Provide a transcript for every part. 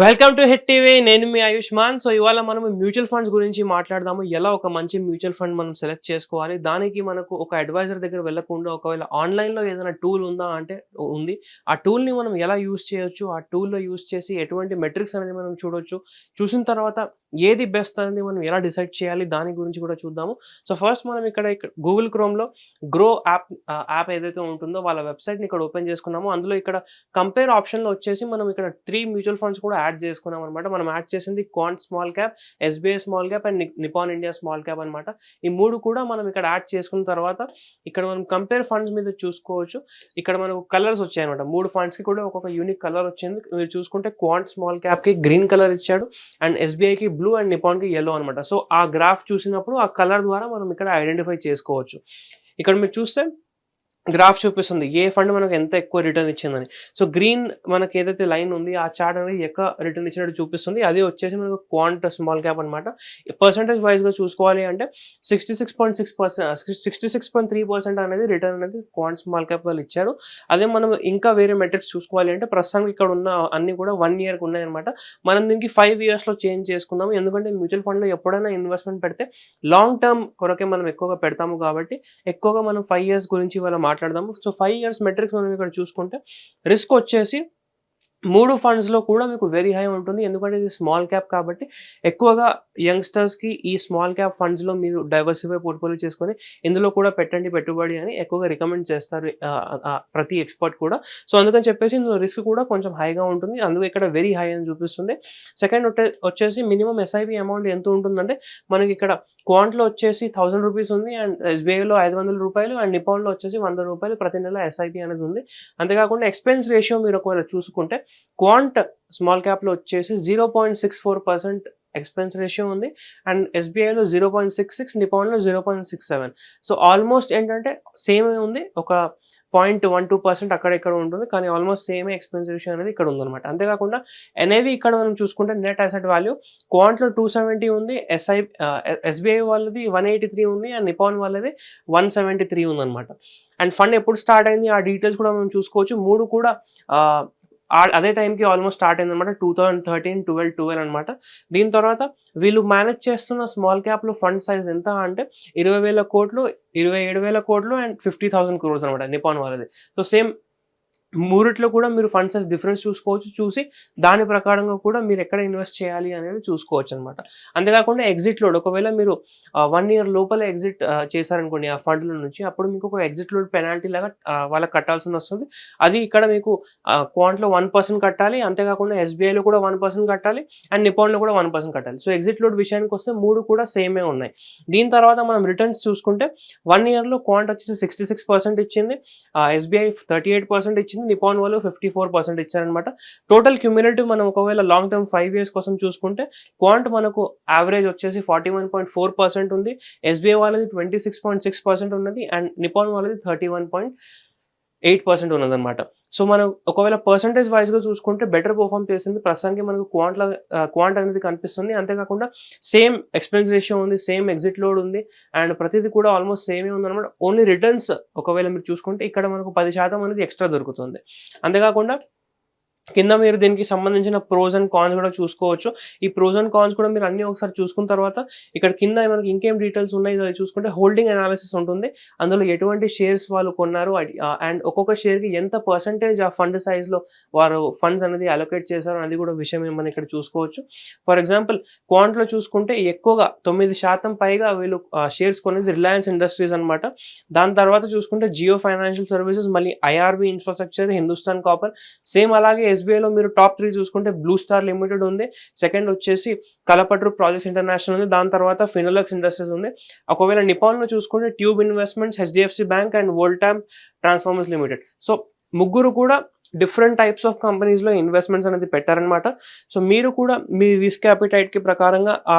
Welcome to hit TV నేను మీ Ayushman. So ఇవాళ మనం మ్యూచువల్ ఫండ్స్ గురించి మాట్లాడదాము. ఎలా ఒక మంచి మ్యూచువల్ ఫండ్ మనం సెలెక్ట్ చేసుకోవాలి? దానికి మనకు ఒక అడ్వైజర్ దగ్గర వెళ్ళకుండా ఒకవేళ ఆన్లైన్లో ఏదైనా టూల్ ఉందా అంటే ఉంది. ఆ టూల్ని మనం ఎలా యూస్ చేయొచ్చు? ఆ టూల్లో యూస్ చేసి ఎటువంటి మెట్రిక్స్ అనేది మనం చూడొచ్చు. చూసిన తర్వాత ఏది బెస్ట్ అనేది మనం ఎలా డిసైడ్ చేయాలి దాని గురించి కూడా చూద్దాము. సో ఫస్ట్ మనం ఇక్కడ గూగుల్ క్రోమ్లో గ్రో యాప్ యాప్ ఏదైతే ఉంటుందో వాళ్ళ వెబ్సైట్ని ఇక్కడ ఓపెన్ చేసుకున్నామో. అందులో ఇక్కడ కంపేర్ ఆప్షన్లో వచ్చేసి మనం ఇక్కడ త్రీ మ్యూచువల్ ఫండ్స్ కూడా యాడ్ చేసుకున్నాం అనమాట మనం యాడ్ చేసింది quant small cap SBI small cap and Nippon India small cap అనమాట ఈ మూడు కూడా మనం ఇక్కడ యాడ్ చేసుకున్న తర్వాత ఇక్కడ మనం కంపేర్ ఫండ్స్ మీద చూసుకోవచ్చు. ఇక్కడ మనకు కలర్స్ వచ్చాయి అనమాట మూడు ఫండ్స్కి కూడా ఒక్కొక్క యూనిక్ కలర్ వచ్చింది. మీరు చూసుకుంటే క్వాంట్ స్మాల్ క్యాప్కి గ్రీన్ కలర్ ఇచ్చాడు అండ్ ఎస్బీఐకి బ్లూ అండ్ నిపాన్కి ఎల్లో అనమాట సో ఆ గ్రాఫ్ చూసినప్పుడు ఆ కలర్ ద్వారా మనం ఇక్కడ ఐడెంటిఫై చేసుకోవచ్చు. ఇక్కడ మీరు చూస్తే గ్రాఫ్ చూపిస్తుంది. ఏ ఫండ్ మనకు ఎంత ఎక్కువ రిటర్న్ ఇచ్చిందని. సో గ్రీన్ మనకి ఏదైతే లైన్ ఉంది ఆ చార్ట్ అనేది ఎక్కువ రిటర్న్ ఇచ్చినట్టు చూపిస్తుంది. అది వచ్చేసి మనకు క్వాంట్ స్మాల్ క్యాప్ అనమాట పర్సంటేజ్ వైజ్గా చూసుకోవాలి అంటే sixty six point six percent sixty six point three percent అనేది రిటర్న్ అనేది క్వాంట్ స్మాల్ క్యాప్ వాళ్ళు ఇచ్చారు. అదే మనం ఇంకా వేరే మెట్రిక్స్ చూసుకోవాలి అంటే ప్రస్తుతానికి ఇక్కడ ఉన్న అన్ని కూడా వన్ ఇయర్కి ఉన్నాయన్నమాట. మనం దీనికి ఫైవ్ ఇయర్స్లో చేంజ్ చేసుకుందాము. ఎందుకంటే మ్యూచువల్ ఫండ్లో ఎప్పుడైనా ఇన్వెస్ట్మెంట్ పెడితే లాంగ్ టర్మ్ కొరకే మనం ఎక్కువగా పెడతాము కాబట్టి ఎక్కువగా మనం ఫైవ్ ఇయర్స్ గురించి వాళ్ళ మాట్లాడదాము. సో ఫైవ్ ఇయర్స్ మెట్రిక్స్ మనం ఇక్కడ చూసుకుంటే రిస్క్ వచ్చేసి మూడు ఫండ్స్లో కూడా మీకు వెరీ హై ఉంటుంది. ఎందుకంటే ఇది స్మాల్ క్యాప్ కాబట్టి ఎక్కువగా యంగ్స్టర్స్కి ఈ స్మాల్ క్యాప్ ఫండ్స్లో మీరు డైవర్సిఫై పోర్ట్ఫోలియో చేసుకొని ఇందులో కూడా పెట్టండి పెట్టుబడి అని ఎక్కువగా రికమెండ్ చేస్తారు ప్రతి ఎక్స్పర్ట్ కూడా. సో అందుకని చెప్పేసి ఇందులో రిస్క్ కూడా కొంచెం హైగా ఉంటుంది. అందుకే ఇక్కడ వెరీ హై అని చూపిస్తుంది. సెకండ్ వచ్చేసి మినిమం ఎస్ఐపి అమౌంట్ ఎంత ఉంటుందంటే మనకి ఇక్కడ క్వాంట్లో వచ్చేసి థౌసండ్ రూపీస్ ఉంది అండ్ ఎస్బీఐలో ఐదు వందల రూపాయలు అండ్ నిపాన్లో వచ్చేసి వంద రూపాయలు ప్రతి నెల ఎస్ఐపి అనేది ఉంది. అంతేకాకుండా ఎక్స్పెన్స్ రేషియో మీరు ఒకవేళ చూసుకుంటే క్వాంట్ స్మాల్ క్యాప్లో వచ్చేసి zero point six four percent expense ratio ఉంది. అండ్ ఎస్బీఐలో zero point six six నిపాన్లో zero point six seven. So almost ఏంటంటే సేమ్ ఉంది. ఒక పాయింట్ వన్ టూ పర్సెంట్ అక్కడ ఇక్కడ ఉంటుంది. కానీ ఆల్మోస్ట్ సేమ్ ఎక్స్పెన్స్ రేషియో అనేది ఇక్కడ ఉందన్నమాట. అంతేకాకుండా ఎన్ఏవి ఇక్కడ మనం చూసుకుంటే నెట్ అసెట్ వాల్యూ క్వాంట్లో టూ సెవెంటీ ఉంది. ఎస్ఐ ఎస్బీఐ వాళ్ళది వన్ ఎయిటీ త్రీ ఉంది. అండ్ నిపాన్ వాళ్ళది వన్ సెవెంటీ త్రీ ఉందన్నమాట. అండ్ ఫండ్ ఎప్పుడు స్టార్ట్ అయింది? ఆ డీటెయిల్స్ కూడా మనం చూసుకోవచ్చు. మూడు కూడా అదే టైంకి ఆల్మోస్ట్ స్టార్ట్ అయింది అనమాట two thousand thirteen twelve twelve అనమాట దీని తర్వాత వీళ్ళు మేనేజ్ చేస్తున్న స్మాల్ క్యాప్లో ఫండ్ సైజ్ ఎంత అంటే ఇరవై వేల కోట్లు ఇరవై ఏడు వేల కోట్లు అండ్ ఫిఫ్టీ థౌసండ్ క్రోర్స్ అనమాట నిపాన్ వాళ్ళది. సో సేమ్ మూరిట్లో కూడా మీరు ఫండ్ సైజ్ డిఫరెన్స్ చూసుకోవచ్చు. చూసి దాని ప్రకారంగా కూడా మీరు ఎక్కడ ఇన్వెస్ట్ చేయాలి అనేది చూసుకోవచ్చు అనమాట అంతేకాకుండా ఎగ్జిట్ లోడ్ ఒకవేళ మీరు వన్ ఇయర్ లోపల ఎగ్జిట్ చేశారనుకోండి ఆ ఫండ్ల నుంచి అప్పుడు మీకు ఒక ఎగ్జిట్ లోడ్ పెనాల్టీ లాగా వాళ్ళకి కట్టాల్సి వస్తుంది. అది ఇక్కడ మీకు క్వాంట్లో వన్ పర్సెంట్ కట్టాలి అంతేకాకుండా ఎస్బీఐలో కూడా వన్ పర్సెంట్ కట్టాలి అండ్ నిపాన్లో కూడా వన్ పర్సెంట్ కట్టాలి. సో ఎగ్జిట్ లోడ్ విషయానికి వస్తే మూడు కూడా సేమే ఉన్నాయి. దీని తర్వాత మనం రిటర్న్స్ చూసుకుంటే వన్ ఇయర్లో క్వాంట్ వచ్చేసి సిక్స్టీ సిక్స్ పర్సెంట్ ఇచ్చింది ఎస్బీఐ థర్టీ ఎయిట్ పర్సెంట్ ఇచ్చింది నిపాన్ వాళ్ళు ఫిఫ్టీ ఫోర్ పర్సెంట్ ఇచ్చారనమాట టోటల్ క్యూమిలేటివ్ మనం ఒకవేళ లాంగ్ టర్మ్ ఫైవ్ ఇయర్స్ కోసం చూసుకుంటే క్వాంట్ మనకు యావరేజ్ వచ్చేసి forty one point four percent ఉంది. ఎస్బీఐ వాళ్ళది twenty six point six percent ఉన్నది. అండ్ నిపాన్ వాళ్ళది thirty one point eight percent ఉన్నదన్నమాట. So మనం ఒకవేళ పర్సంటేజ్ వైజ్గా చూసుకుంటే బెటర్ పర్ఫామ్ చేసింది ప్రస్తుతానికి మనకు క్వాంట్ల క్వాంట్ అనేది కనిపిస్తుంది. అంతేకాకుండా సేమ్ ఎక్స్పెన్స్ రేషియో ఉంది సేమ్ ఎగ్జిట్ లోడ్ ఉంది. అండ్ ప్రతిదీ కూడా ఆల్మోస్ట్ సేమే ఉందన్నమాట. ఓన్లీ రిటర్న్స్ ఒకవేళ మీరు చూసుకుంటే ఇక్కడ మనకు పది శాతం అనేది ఎక్స్ట్రా దొరుకుతుంది. అంతేకాకుండా కింద మీరు దీనికి సంబంధించిన ప్రోస్ అండ్ కాన్స్ కూడా చూసుకోవచ్చు. ఈ ప్రోస్ అండ్ కాన్స్ కూడా మీరు అన్ని ఒకసారి చూసుకున్న తర్వాత ఇక్కడ కింద మనకి ఇంకేం డీటెయిల్స్ ఉన్నాయి అది చూసుకుంటే హోల్డింగ్ అనాలిసిస్ ఉంటుంది. అందులో ఎటువంటి షేర్స్ వాళ్ళు కొన్నారు అండ్ ఒక్కొక్క షేర్కి ఎంత పర్సంటేజ్ ఆ ఫండ్ సైజ్లో వారు ఫండ్స్ అనేది అలొకేట్ చేశారు అనేది కూడా విషయం మనం ఇక్కడ చూసుకోవచ్చు. ఫర్ ఎగ్జాంపుల్ క్వాంట్లో చూసుకుంటే ఎక్కువగా తొమ్మిది శాతం పైగా వీళ్ళు షేర్స్ కొనేది రిలయన్స్ ఇండస్ట్రీస్ అన్నమాట. దాని తర్వాత చూసుకుంటే జియో ఫైనాన్షియల్ సర్వీసెస్ మళ్ళీ IRB infrastructure Hindustan copper same అలాగే ఎస్బీఐలో మీరు టాప్ త్రీ చూసుకుంటే బ్లూ స్టార్ లిమిటెడ్ ఉంది. సెకండ్ వచ్చేసి కలపట్రు ప్రాజెక్ట్స్ ఇంటర్నేషనల్ ఉంది. దాని తర్వాత ఫినోలక్స్ ఇండస్ట్రీస్ ఉంది. ఒకవేళ నిపాన్లో చూసుకుంటే tube investments HDFC bank and Voltamp transformers limited so ముగ్గురు కూడా డిఫరెంట్ టైప్స్ ఆఫ్ కంపెనీస్లో ఇన్వెస్ట్మెంట్స్ అనేది పెట్టారనమాట సో మీరు కూడా మీ రిస్క్కి ప్రకారంగా ఆ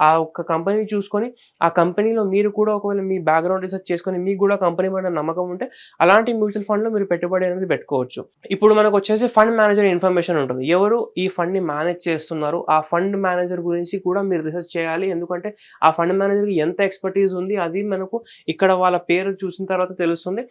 ఆ ఒక్క కంపెనీ చూసుకొని, ఆ కంపెనీలో మీరు కూడా ఒకవేళ మీ బ్యాక్‌గ్రౌండ్ రిసర్చ్ చేసుకొని, మీకు కూడా కంపెనీ పైన నమ్మకం ఉంటే, అలాంటి మ్యూచువల్ ఫండ్‌లో మీరు పెట్టుబడి అనేది పెట్టుకోవచ్చు. ఇప్పుడు మనకొచ్చేసి ఫండ్ మేనేజర్ ఇన్ఫర్మేషన్ ఉంటుంది. ఎవరు ఈ ఫండ్‌ని మేనేజ్ చేస్తున్నారు? ఆ ఫండ్ మేనేజర్ గురించి కూడా మీరు రీసెర్చ్ చేయాలి. ఎందుకంటే, ఆ ఫండ్ మేనేజర్‌కి ఎంత ఎక్స్‌పర్‌టీస్ ఉంది, అది మనకు ఇక్కడ వాళ్ళ పేరు చూసిన తర్వాత తెలుస్తుంది.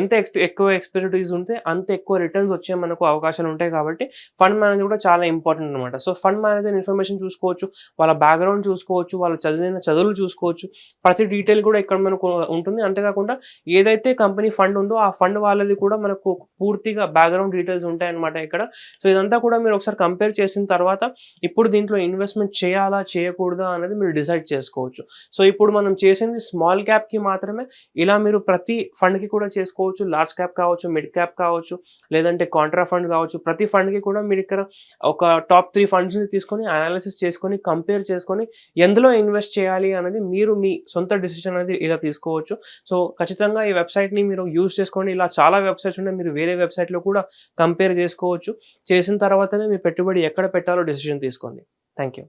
ఎంత ఎక్కువ ఎక్స్‌పర్‌టీస్ ఉంటే, అంత ఎక్కువ రిటర్న్స్ వచ్చే మనకు అవకాశాలు ఉంటాయి కాబట్టి, ఫండ్ మేనేజర్ కూడా చాలా ఇంపార్టెంట్ అనమాట. సో, ఫండ్ మేనేజర్ ఇన్ఫర్మేషన్ చూసుకోవచ్చు. వాళ్ళ బ్యాక్‌గ్రౌండ్ చూసుకోవచ్చు. వాళ్ళు చదివిన చదువులు చూసుకోవచ్చు. ప్రతి డీటెయిల్ కూడా ఇక్కడ మనకు ఉంటుంది. అంతేకాకుండా ఏదైతే కంపెనీ ఫండ్ ఉందో, ఆ ఫండ్ వాళ్ళది కూడా మనకు పూర్తిగా బ్యాక్‌గ్రౌండ్ డీటెయిల్స్ ఉంటాయన్నమాట ఇక్కడ. సో, ఇదంతా కూడా మీరు ఒకసారి కంపేర్ చేసిన తర్వాత, ఇప్పుడు దీంట్లో ఇన్వెస్ట్‌మెంట్ చేయాలా? చేయకూడదా? అనేది మీరు డిసైడ్ చేసుకోవచ్చు. సో, ఇప్పుడు మనం చేసింది స్మాల్ క్యాప్‌కి మాత్రమే. ఇలా మీరు ప్రతి ఫండ్‌కి కూడా చేసుకోవచ్చు. లార్జ్ క్యాప్ కావచ్చు, మిడ్ క్యాప్ కావచ్చు, లేదంటే కాంట్రా ఫండ్ కావచ్చు. ప్రతి ఫండ్‌కి కూడా మీరు ఇక్కడ ఒక టాప్ త్రీ ఫండ్స్‌ని తీసుకొని అనాలిసిస్ చేసుకొని, కంపేర్ చేసుకొని, ఎందులో ఇన్వెస్ట్ చేయాలి అనేది మీరు మీ సొంత డిసిషన్ అనేది ఇలా తీసుకోవచ్చు. సో, ఖచ్చితంగా ఈ వెబ్‌సైట్‌ని మీరు యూజ్ చేసుకోండి. ఇలా చాలా వెబ్‌సైట్స్ ఉన్నాయి. మీరు వేరే వెబ్‌సైట్‌లో కూడా కంపేర్ చేసుకోవచ్చు. చేసిన తర్వాతనే మీ పెట్టుబడి ఎక్కడ పెట్టాలో డిసిషన్ తీసుకోండి. Thank you.